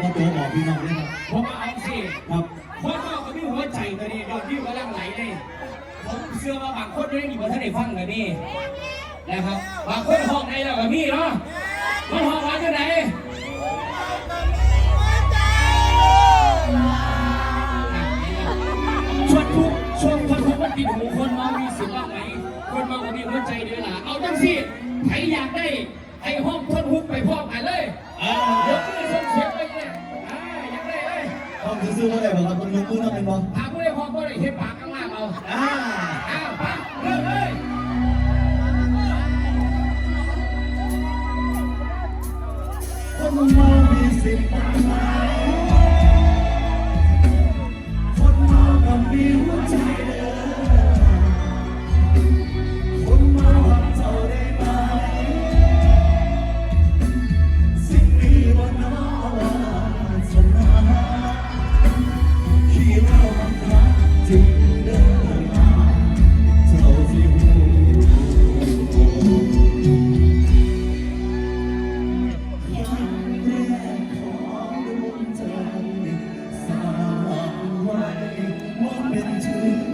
พ่อโตบอกพี่น้องเลยครับผมว่าเอาสิครับคนเราก็มีหัวใจตัวนี้ยอดวิวกำลังไหลเลยผมเชื่อว่าบางคนไม่ได้อยู่บนท่านได้ฟังเลยนี่นะครับบางคนห้องไหนเรากับพี่เนาะมันห้องวัดาจะไหนชวนทุกชวนคนทุกคนติดหูคนมามีสิทธิ์บ้างไหมคนมาก็มีหัวใจเดือดล่ะเอาจังสิใครอยากได้ให้ห้องทนทุกไปพร้อมกันเลยเต้องซื้อๆว่าได้บอกว่าคนยกมือต้องเป็นบอลพาผู้ได้ห้องผู้ได้เห็นปากข้างล่างเอาอ่าอ้าวไปเริ่มเลยคนเมามีสิทธิ์บ้า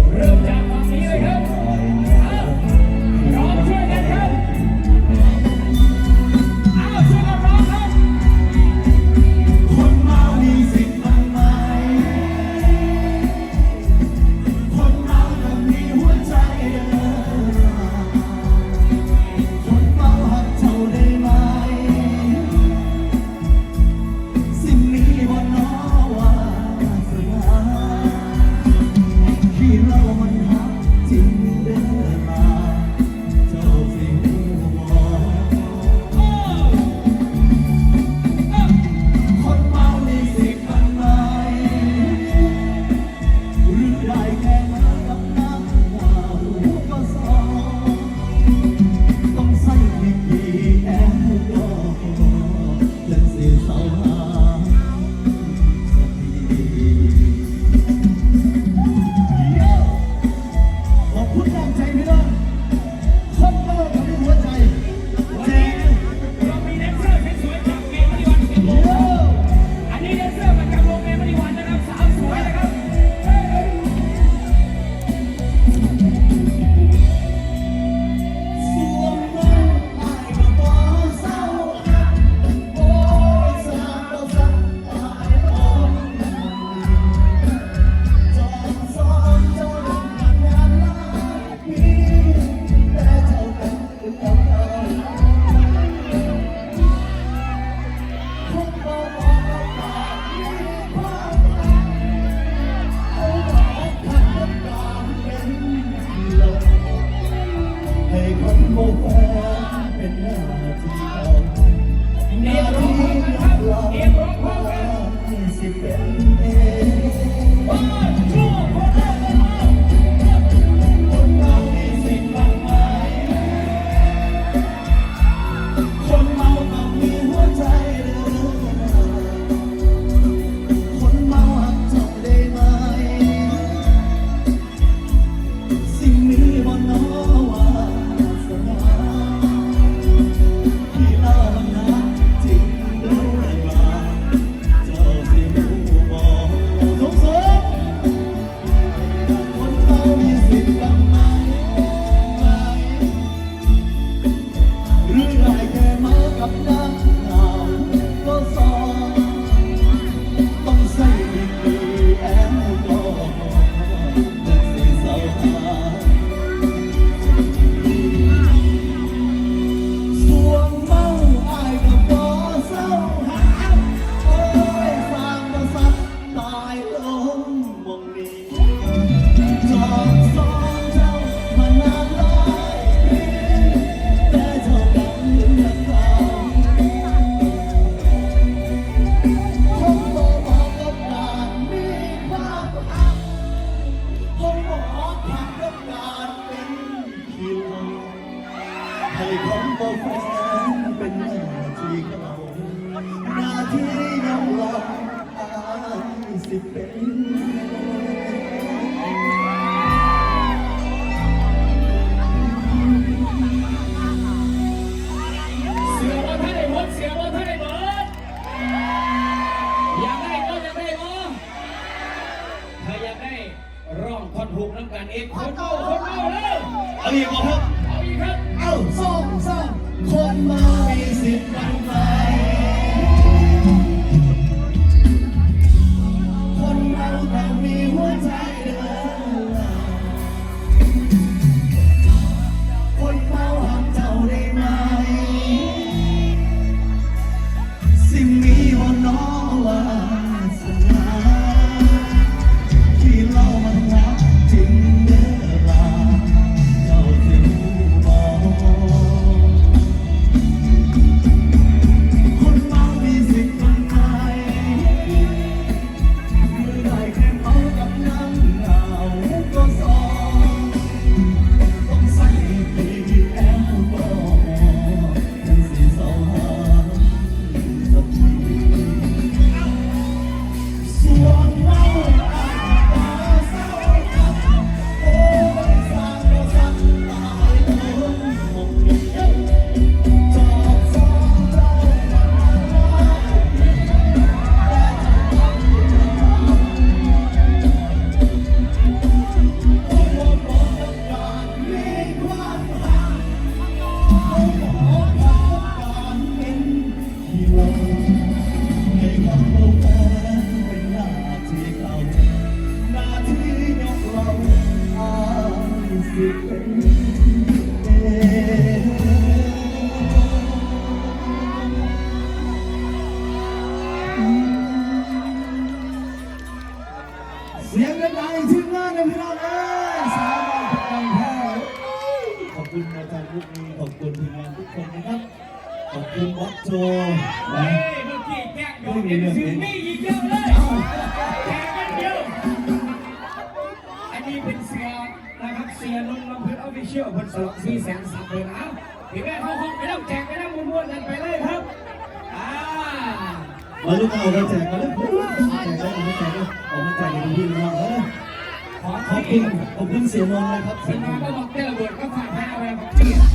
จาก มากับนาง เสียงดังๆทีมานนะพี่น้องเอ้ยสาวน้อยเพชรบางแพรขอบคุณอาจารย์ลูกนี้ขอบคุณทีมงานทุกคนนะครับ ขอบคุณวัดโจเฮ้ยเมื่อกี้แกล้งโดนเอ็มซีนี่อีกเยอะเลย เชียลบนสองสี่แสนสับเลยนะถึงแม้เข้าห้องไปแล้วแจกไปแล้วม้วนๆกันไปเลยครับอ่ามาลูกเอาไปแจกกันเลยแจกได้เอามาแจกเลยเอามาแจกให้พี่น้องเลยขอขขออบบคุคุณณขอบคุณเสียนนท์นะครับสิเสียนนค้านท์ก็บอกเต้ระเบิดก็ฝากให้เอาไปบอกพี่เอา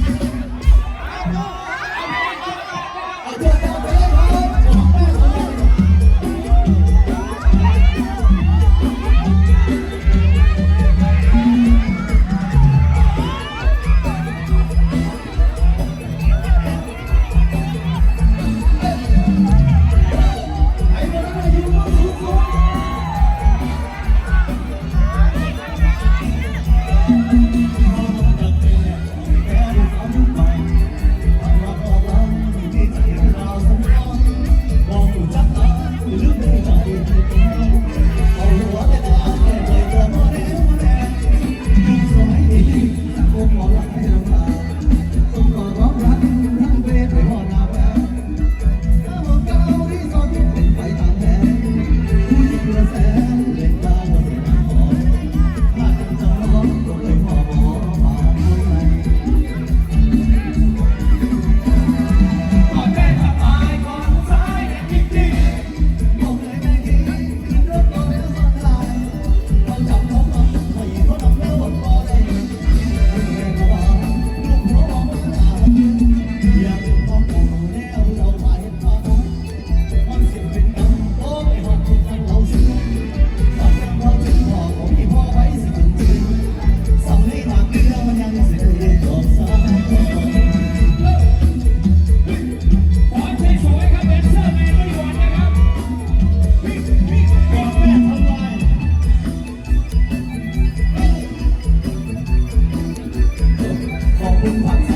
不管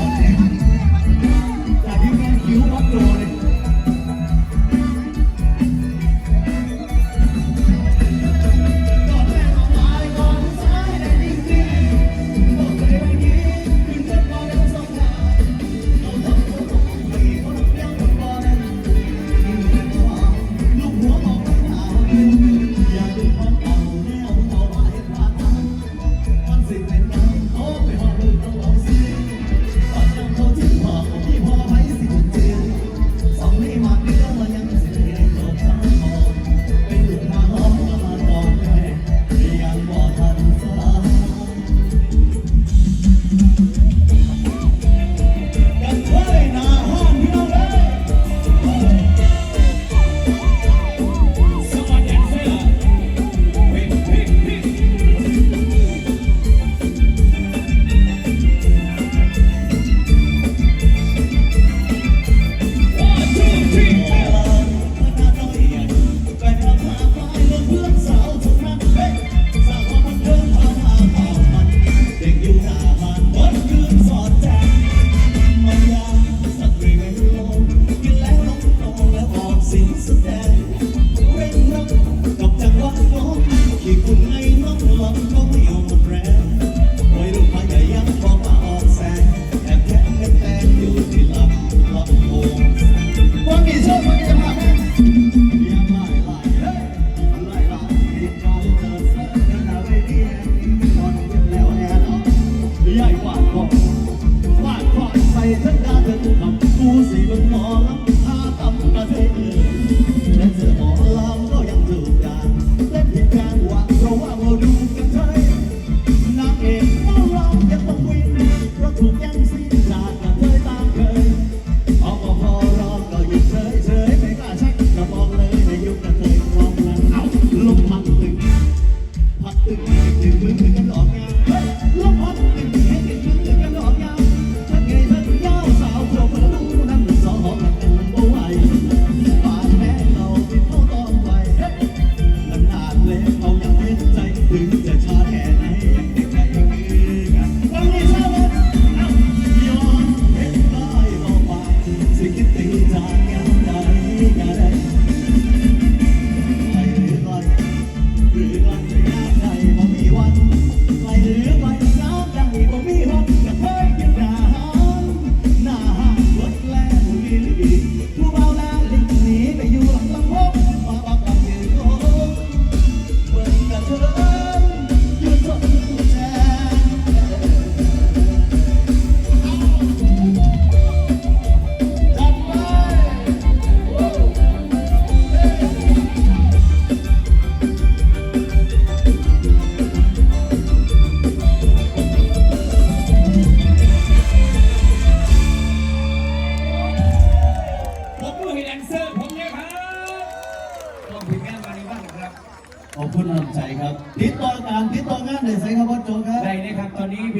ถึงถึงมึงถึงกันหรอ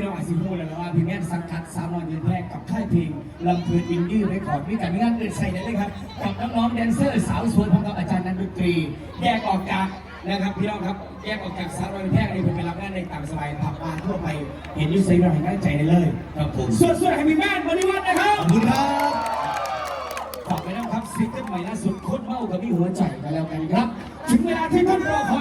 พี่น้องอาจสิพูดแล้วนะว่าพี่แม่นสังกัดสามวันยืนแพรกกับค่ายเพลงลำเพลินอินดี้ไว้ก่อนมีการมีงานเกิดใส่ได้เลยครับกับน้องๆแดนเซอร์สาวสวยพร้อมกับอาจารย์นักดนตรี แยกออกจากนะครับพี่น้องครับแยกออกจากสาววันแพรกนี่ผมไปรับงานในต่างสบายผับบาร์ทั่วไป เห็นอยูไซเราให้กำลังใจได้เลยครับผมส่วนส่วนให้มีแม่นบริวัตนะครับขอบคุณครับฝากไว้นะครับซิงเกิลใหม่ล่าสุดโคตรเมากับมีหัวใจกันแล้วกันครับ ถึงเวลาที่ท่านรอคอย